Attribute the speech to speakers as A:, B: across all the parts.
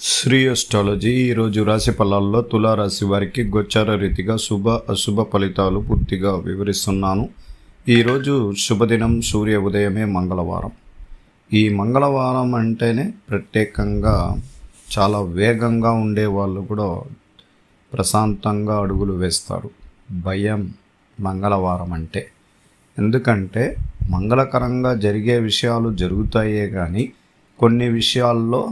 A: Shri astrology ఈరోజు రాశి ఫలాల్లో తులారాశి వారికి గోచార రీతిగా శుభ అశుభ ఫలితాలు పూర్తిగా వివరిస్తున్నాను. ఈరోజు శుభదినం సూర్య ఉదయమే మంగళవారం. ఈ మంగళవారం అంటేనే ప్రత్యేకంగా చాలా వేగంగా ఉండే వాళ్ళు కూడా ప్రశాంతంగా అడుగులు వేస్తారు. భయం మంగళవారం అంటే. ఎందుకంటే మంగళకరంగా జరిగే విషయాలు జరుగుతాయే కానీ కొన్ని విషయాల్లో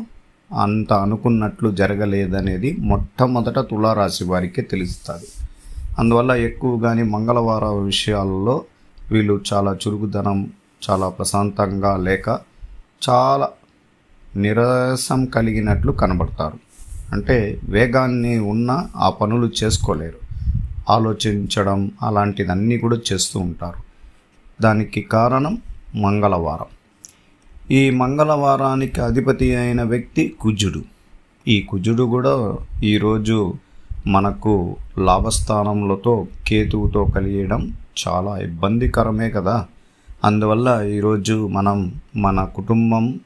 A: అంత అనుకున్నట్లు జరగలేదనేది మొట్టమొదట తులారాశి వారికి తెలుస్తుంది. అందువల్ల ఎక్కువగాని మంగళవార విషయాల్లో వీళ్ళు చాలా చురుకుదనం చాలా ప్రశాంతంగా లేక చాలా నిరసం కలిగినట్లు కనబడతారు. అంటే వేగాన్ని ఉన్న ఆ పనులు చేసుకోలేరు. ఆలోచించడం అలాంటిదన్నీ కూడా చేస్తూ ఉంటారు. దానికి కారణం మంగళవారం. ఈ మంగళవారానికి అధిపతి అయిన వ్యక్తి కుజుడు. ఈ కుజుడు కూడా ఈరోజు మనకు లాభస్థానములతో కేతువుతో కలియడం చాలా ఇబ్బందికరమే కదా. అందువల్ల ఈరోజు మనం మన కుటుంబం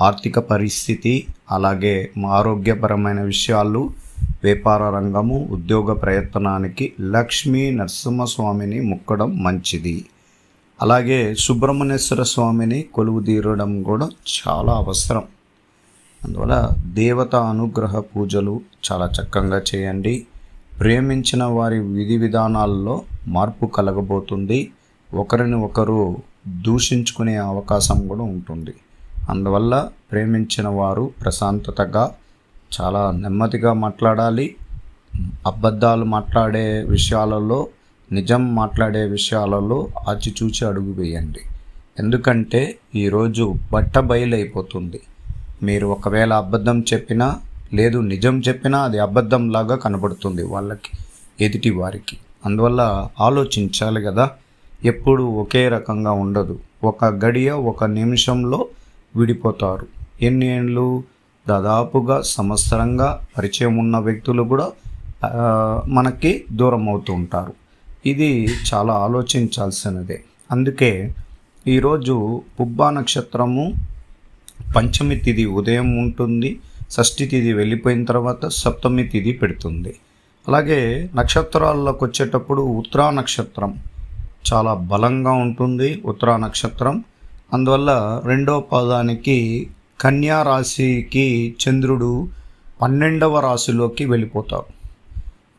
A: ఆర్థిక పరిస్థితి అలాగే ఆరోగ్యపరమైన విషయాలు వ్యాపార రంగము ఉద్యోగ ప్రయత్నానికి లక్ష్మీ నరసింహస్వామిని ముక్కడం మంచిది. అలాగే సుబ్రహ్మణ్యేశ్వర స్వామిని కొలువు తీరడం కూడా చాలా అవసరం. అందువల్ల దేవత అనుగ్రహ పూజలు చాలా చక్కగా చేయండి. ప్రేమించిన వారి విధి విధానాల్లో మార్పు కలగబోతుంది. ఒకరిని ఒకరు దూషించుకునే అవకాశం కూడా ఉంటుంది. అందువల్ల ప్రేమించిన వారు ప్రశాంతతగా చాలా నెమ్మదిగా మాట్లాడాలి. అబద్ధాలు మాట్లాడే విషయాలలో నిజం మాట్లాడే విషయాలలో ఆచిచూచి అడుగు వేయండి. ఎందుకంటే ఈరోజు బట్టబయలైపోతుంది మీరు ఒకవేళ అబద్ధం చెప్పినా లేదు నిజం చెప్పినా అది అబద్ధంలాగా కనబడుతుంది వాళ్ళకి ఎదుటి వారికి. అందువల్ల ఆలోచించాలి కదా. ఎప్పుడు ఒకే రకంగా ఉండదు. ఒక గడియ ఒక నిమిషంలో విడిపోతారు. ఎన్ని ఏళ్ళు దాదాపుగా సంవత్సరంగా పరిచయం ఉన్న వ్యక్తులు కూడా మనకి దూరం అవుతూ ఉంటారు. ఇది చాలా ఆలోచించాల్సినదే. అందుకే ఈరోజు పుబ్బా నక్షత్రము పంచమి తిథి ఉదయం ఉంటుంది షష్ఠి తిథి వెళ్ళిపోయిన తర్వాత సప్తమి తిథి పెడుతుంది. అలాగే నక్షత్రాల్లోకి వచ్చేటప్పుడు ఉత్తరా నక్షత్రం చాలా బలంగా ఉంటుంది ఉత్తరా నక్షత్రం. అందువల్ల రెండవ పాదానికి కన్యా రాశికి చంద్రుడు పన్నెండవ రాశిలోకి వెళ్ళిపోతారు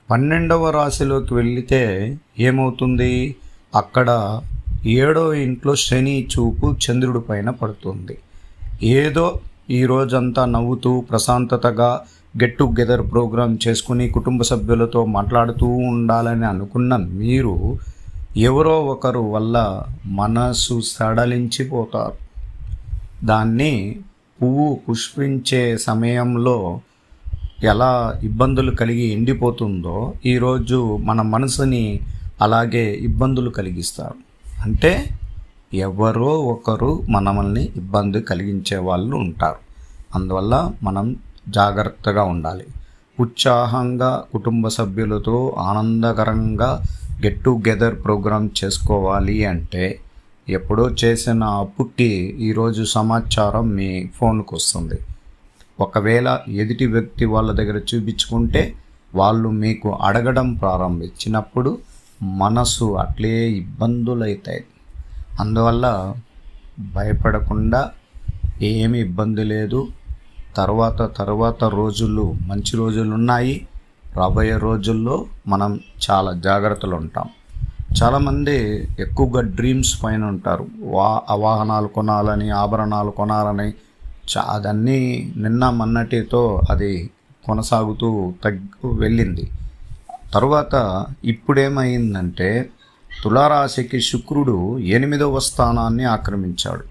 A: పన్నెండవ రాశిలోకి వెళితే ఏమవుతుంది? అక్కడ ఏడో ఇంట్లో శని చూపు చంద్రుడి పైన పడుతుంది. ఏదో ఈ రోజంతా నవ్వుతూ ప్రశాంతతగా గెట్ టుగెదర్ ప్రోగ్రాం చేసుకుని కుటుంబ సభ్యులతో మాట్లాడుతూ ఉండాలని అనుకున్న మీరు ఎవరో ఒకరు వల్ల మనసు సడలించిపోతారు. దాన్ని పువ్వు పుష్పించే సమయంలో ఎలా ఇబ్బందులు కలిగి ఎండిపోతుందో ఈరోజు మన మనసుని అలాగే ఇబ్బందులు కలిగిస్తారు. అంటే ఎవరో ఒకరు మనల్ని ఇబ్బంది కలిగించే వాళ్ళు ఉంటారు. అందువల్ల మనం జాగ్రత్తగా ఉండాలి. ఉత్సాహంగా కుటుంబ సభ్యులతో ఆనందకరంగా గెట్ టుగెదర్ ప్రోగ్రామ్ చేసుకోవాలి అంటే ఎప్పుడో చేసిన అప్పుకి ఈరోజు సమాచారం మీ ఫోన్కు వస్తుంది. ఒకవేళ ఎదుటి వ్యక్తి వాళ్ళ దగ్గర చూపించుకుంటే వాళ్ళు మీకు అడగడం ప్రారంభించినప్పుడు మనసు అట్లే ఇబ్బందులవుతాయి అందువల్ల భయపడకుండా ఏమి ఇబ్బంది లేదు. తర్వాత తర్వాత రోజులు మంచి రోజులు ఉన్నాయి. రాబోయే రోజుల్లో మనం చాలా జాగ్రత్తలు ఉంటాం. చాలామంది ఎక్కువగా డ్రీమ్స్ పైన ఉంటారు. వా వాహనాలు కొనాలని ఆభరణాలు కొనాలని చా అదన్నీ నిన్న మన్నటితో అది కొనసాగుతూ తగ్గు వెళ్ళింది. తరువాత ఇప్పుడేమైందంటే తులారాశికి శుక్రుడు ఎనిమిదవ స్థానాన్ని ఆక్రమించాడు.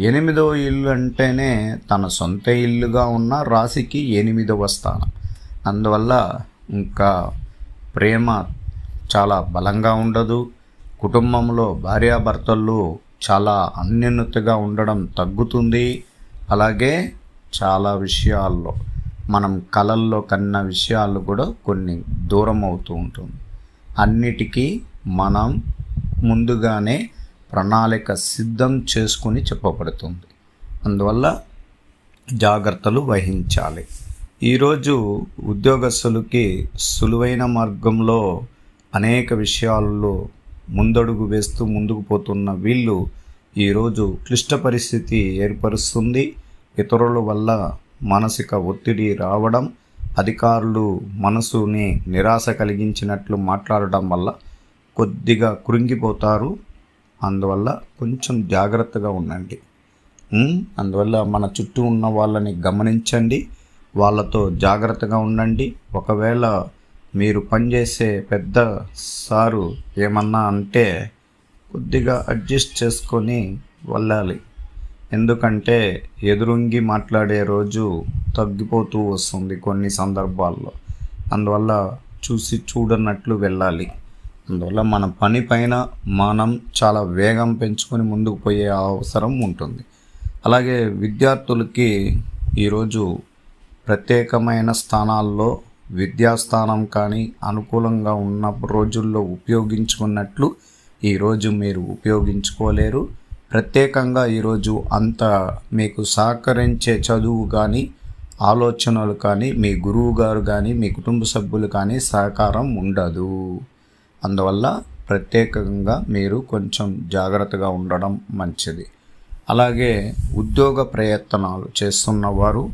A: ఎనిమిదవ ఇల్లు అంటేనే తన సొంత ఇల్లుగా ఉన్న రాశికి ఎనిమిదవ స్థానం. అందువల్ల ఇంకా ప్రేమ చాలా బలంగా ఉండదు. కుటుంబంలో భార్యాభర్తలు చాలా అన్యోన్యతగా ఉండడం తగ్గుతుంది. అలాగే చాలా విషయాల్లో మనం కళల్లో కన్న విషయాలు కూడా కొన్ని దూరం అవుతూ ఉంటుంది. అన్నిటికీ మనం ముందుగానే ప్రణాళిక సిద్ధం చేసుకుని చెప్పబడుతుంది. అందువల్ల జాగ్రత్తలు వహించాలి. ఈరోజు ఉద్యోగస్తులకి సులువైన మార్గంలో అనేక విషయాల్లో ముందడుగు వేస్తూ ముందుకు పోతున్న వీళ్ళు ఈరోజు క్లిష్ట పరిస్థితి ఏర్పరుస్తుంది. ఇతరుల వల్ల మానసిక ఒత్తిడి రావడం అధికారులు మనసుని నిరాశ కలిగించినట్లు మాట్లాడడం వల్ల కొద్దిగా కృంగిపోతారు. అందువల్ల కొంచెం జాగ్రత్తగా ఉండండి. అందువల్ల మన చుట్టూ ఉన్న వాళ్ళని గమనించండి. వాళ్ళతో జాగ్రత్తగా ఉండండి. ఒకవేళ మీరు పనిచేసే పెద్ద సారు ఏమన్నా అంటే కొద్దిగా అడ్జస్ట్ చేసుకొని వెళ్ళాలి. ఎందుకంటే ఎదురుంగి మాట్లాడే రోజు తగ్గిపోతూ వస్తుంది కొన్ని సందర్భాల్లో. అందువల్ల చూసి చూడనట్లు వెళ్ళాలి. అందువల్ల మన పని పైన మనం చాలా వేగం పెంచుకొని ముందుకు పోయే అవసరం ఉంటుంది. అలాగే విద్యార్థులకి ఈరోజు ప్రత్యేకమైన స్థానాల్లో విద్యాస్థానం కానీ అనుకూలంగా ఉన్న రోజుల్లో ఉపయోగించుకున్నట్లు ఈరోజు మీరు ఉపయోగించుకోలేరు. ప్రత్యేకంగా ఈరోజు అంత మీకు సహకరించే చదువు కానీ ఆలోచనలు కానీ మీ గురువు గారు కానీ మీ కుటుంబ సభ్యులు కానీ సహకారం ఉండదు. అందువల్ల ప్రత్యేకంగా మీరు కొంచెం జాగ్రత్తగా ఉండడం మంచిది. అలాగే ఉద్యోగ ప్రయత్నాలు చేస్తున్నవారు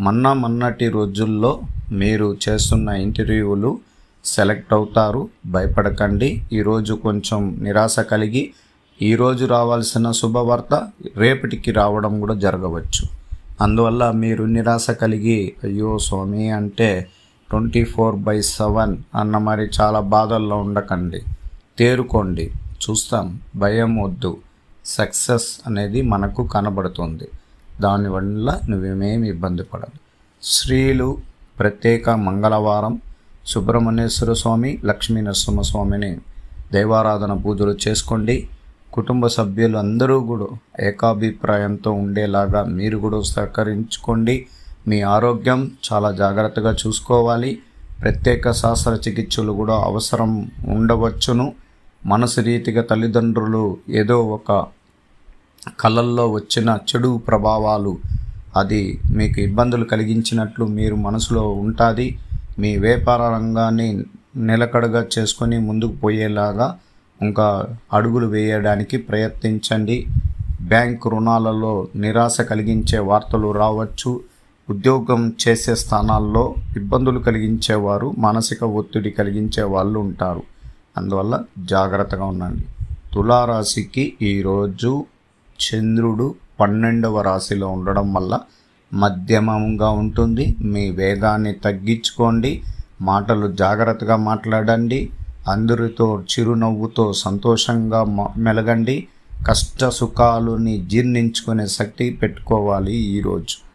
A: మొన్న మొన్నటి రోజుల్లో మీరు చేస్తున్న ఇంటర్వ్యూలు సెలెక్ట్ అవుతారు. భయపడకండి. ఈరోజు కొంచెం నిరాశ కలిగి ఈరోజు రావాల్సిన శుభవార్త రేపటికి రావడం కూడా జరగవచ్చు. అందువల్ల మీరు నిరాశ కలిగి అయ్యో స్వామి అంటే ట్వంటీ ఫోర్ బై సెవెన్ అన్న మరి చాలా బాధల్లో ఉండకండి. తేరుకోండి. చూస్తాం. భయం వద్దు. సక్సెస్ అనేది మనకు కనబడుతుంది. దానివల్ల నువ్వేమేమి ఇబ్బంది పడదు. స్త్రీలు ప్రత్యేక మంగళవారం సుబ్రహ్మణ్యేశ్వర స్వామి లక్ష్మీ నరసింహస్వామిని దైవారాధన పూజలు చేసుకోండి. కుటుంబ సభ్యులు అందరూ కూడా ఏకాభిప్రాయంతో ఉండేలాగా మీరు కూడా సహకరించుకోండి. మీ ఆరోగ్యం చాలా జాగ్రత్తగా చూసుకోవాలి. ప్రత్యేక శాస్త్ర చికిత్సలు కూడా అవసరం ఉండవచ్చును. మనసు రీతిగా తల్లిదండ్రులు ఏదో ఒక కళల్లో వచ్చిన చెడు ప్రభావాలు అది మీకు ఇబ్బందులు కలిగించినట్లు మీరు మనసులో ఉంటుంది. మీ వ్యాపార రంగాన్ని నిలకడగా చేసుకొని ముందుకు పోయేలాగా ఇంకా అడుగులు వేయడానికి ప్రయత్నించండి. బ్యాంక్ రుణాలలో నిరాశ కలిగించే వార్తలు రావచ్చు. ఉద్యోగం చేసే స్థానాల్లో ఇబ్బందులు కలిగించేవారు మానసిక ఒత్తిడి కలిగించే వాళ్ళు ఉంటారు. అందువల్ల జాగ్రత్తగా ఉండండి. తులారాశికి ఈరోజు చంద్రుడు పన్నెండవ రాశిలో ఉండడం వల్ల మధ్యమంగా ఉంటుంది. మీ వేగాన్ని తగ్గించుకోండి. మాటలు జాగ్రత్తగా మాట్లాడండి. అందరితో చిరునవ్వుతో సంతోషంగా మ- మెలగండి. కష్ట సుఖాలని జీర్ణించుకునే శక్తి పెట్టుకోవాలి ఈరోజు.